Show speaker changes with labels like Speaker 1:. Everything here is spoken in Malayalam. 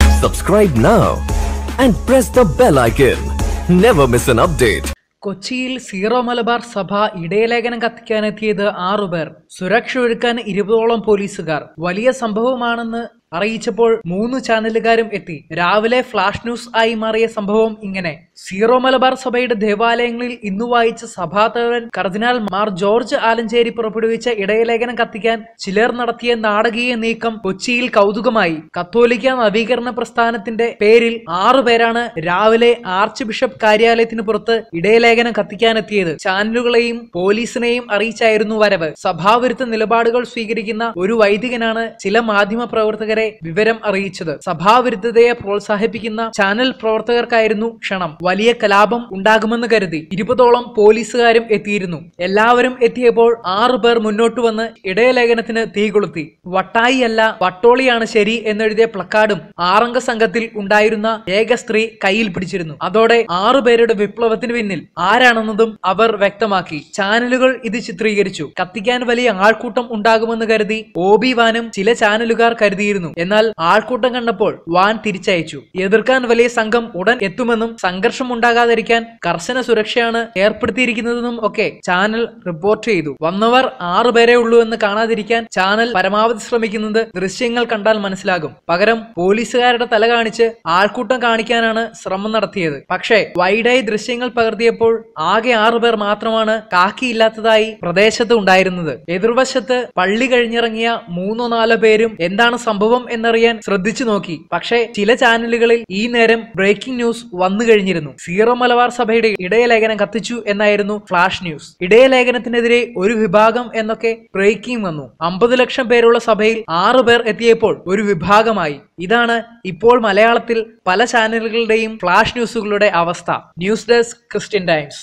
Speaker 1: Subscribe now and press the bell icon. Never miss an update.
Speaker 2: കൊച്ചിയിൽ സീറോ മലബാർ സഭ ഇടയലേഖനം കത്തിക്കാനെത്തിയത് ആറുപേർ സുരക്ഷ ഒരുക്കാൻ ഇരുപതോളം പോലീസുകാർ വലിയ സംഭവമാണെന്ന് അറിയിച്ചപ്പോൾ മൂന്ന് ചാനലുകാരും എത്തി. രാവിലെ ഫ്ലാഷ് ന്യൂസ് ആയി മാറിയ സംഭവം ഇങ്ങനെ. സീറോ മലബാർ സഭയുടെ ദേവാലയങ്ങളിൽ ഇന്നു വായിച്ച സഭാതലവൻ കർദിനാൾ മാർ ജോർജ് ആലഞ്ചേരി പുറപ്പെടുവിച്ച ഇടയലേഖനം കത്തിക്കാൻ ചിലർ നടത്തിയ നാടകീയ നീക്കം കൊച്ചിയിൽ കൗതുകമായി. കത്തോലിക്ക നവീകരണ പ്രസ്ഥാനത്തിന്റെ പേരിൽ ആറുപേരാണ് രാവിലെ ആർച്ച് ബിഷപ്പ് കാര്യാലയത്തിന് പുറത്ത് ഇടയലേഖനം കത്തിക്കാനെത്തിയത്. ചാനലുകളെയും പോലീസിനെയും അറിയിച്ചായിരുന്നു വരവ്. സഭാവിരുദ്ധ നിലപാടുകൾ സ്വീകരിക്കുന്ന ഒരു വൈദികനാണ് ചില മാധ്യമ പ്രവർത്തകരെ വിവരം അറിയിച്ചത്. സഭാവിരുദ്ധതയെ പ്രോത്സാഹിപ്പിക്കുന്ന ചാനൽ പ്രവർത്തകർക്കായിരുന്നു ക്ഷണം. വലിയ കലാപം ഉണ്ടാകുമെന്ന് കരുതി ഇരുപതോളം പോലീസുകാരും എത്തിയിരുന്നു. എല്ലാവരും എത്തിയപ്പോൾ ആറു പേർ മുന്നോട്ട് വന്ന് ഇടയലേഖനത്തിന് തീ കൊളുത്തി. വട്ടായി അല്ല വട്ടോളിയാണ് ശരി എന്നെഴുതിയ പ്ലക്കാർഡും ആറംഗ സംഘത്തിൽ ഉണ്ടായിരുന്ന ഏക സ്ത്രീ കയ്യിൽ പിടിച്ചിരുന്നു. അതോടെ ആറുപേരുടെ വിപ്ലവത്തിന് പിന്നിൽ ആരാണെന്നതും അവർ വ്യക്തമാക്കി. ചാനലുകൾ ഇത് ചിത്രീകരിച്ചു. കത്തിക്കാൻ വലിയ ആൾക്കൂട്ടം ഉണ്ടാകുമെന്ന് കരുതി ഓബിവാനും വാനും ചില ചാനലുകാർ കരുതിയിരുന്നു. എന്നാൽ ആൾക്കൂട്ടം കണ്ടപ്പോൾ വാൻ തിരിച്ചയച്ചു. എതിർക്കാൻ വലിയ സംഘം ഉടൻ എത്തുമെന്നും സംഘർഷം ഉണ്ടാകാതിരിക്കാൻ കർശന സുരക്ഷയാണ് ഏർപ്പെടുത്തിയിരിക്കുന്നതെന്നും ഒക്കെ ചാനൽ റിപ്പോർട്ട് ചെയ്തു. വന്നവർ ആറു പേരെ ഉള്ളൂ എന്ന് കാണാതിരിക്കാൻ ചാനൽ പരമാവധി ശ്രമിക്കുന്നത് ദൃശ്യങ്ങൾ കണ്ടാൽ മനസ്സിലാകും. പകരം പോലീസുകാരുടെ തല കാണിച്ച് ആൾക്കൂട്ടം കാണിക്കാനാണ് ശ്രമം നടത്തിയത്. പക്ഷേ വൈഡായി ദൃശ്യങ്ങൾ പകർത്തിയപ്പോൾ ആകെ ആറു പേർ മാത്രമാണ് കാക്കിയില്ലാത്തതായി പ്രദേശത്ത് ഉണ്ടായിരുന്നത്. എതിർവശത്ത് പള്ളി കഴിഞ്ഞിറങ്ങിയ മൂന്നോ നാലോ പേരും എന്താണ് സംഭവം എന്നറിയാൻ ശ്രദ്ധിച്ചു നോക്കി. പക്ഷേ ചില ചാനലുകളിൽ ഈ നേരം ബ്രേക്കിംഗ് ന്യൂസ് വന്നു കഴിഞ്ഞിരുന്നു. സീറോ മലബാർ സഭയുടെ ഇടയലേഖനം കത്തിച്ചു എന്നായിരുന്നു ഫ്ലാഷ് ന്യൂസ് ഇടയലേഖനത്തിനെതിരെ ഒരു വിഭാഗം എന്നൊക്കെ ബ്രേക്കിംഗ് വന്നു. അമ്പത് ലക്ഷം പേരുള്ള സഭയിൽ ആറു പേർ എത്തിയപ്പോൾ ഒരു വിഭാഗമായി. ഇതാണ് ഇപ്പോൾ മലയാളത്തിൽ പല ചാനലുകളുടെയും ഫ്ലാഷ് ന്യൂസുകളുടെ അവസ്ഥ. News desk Christian Times.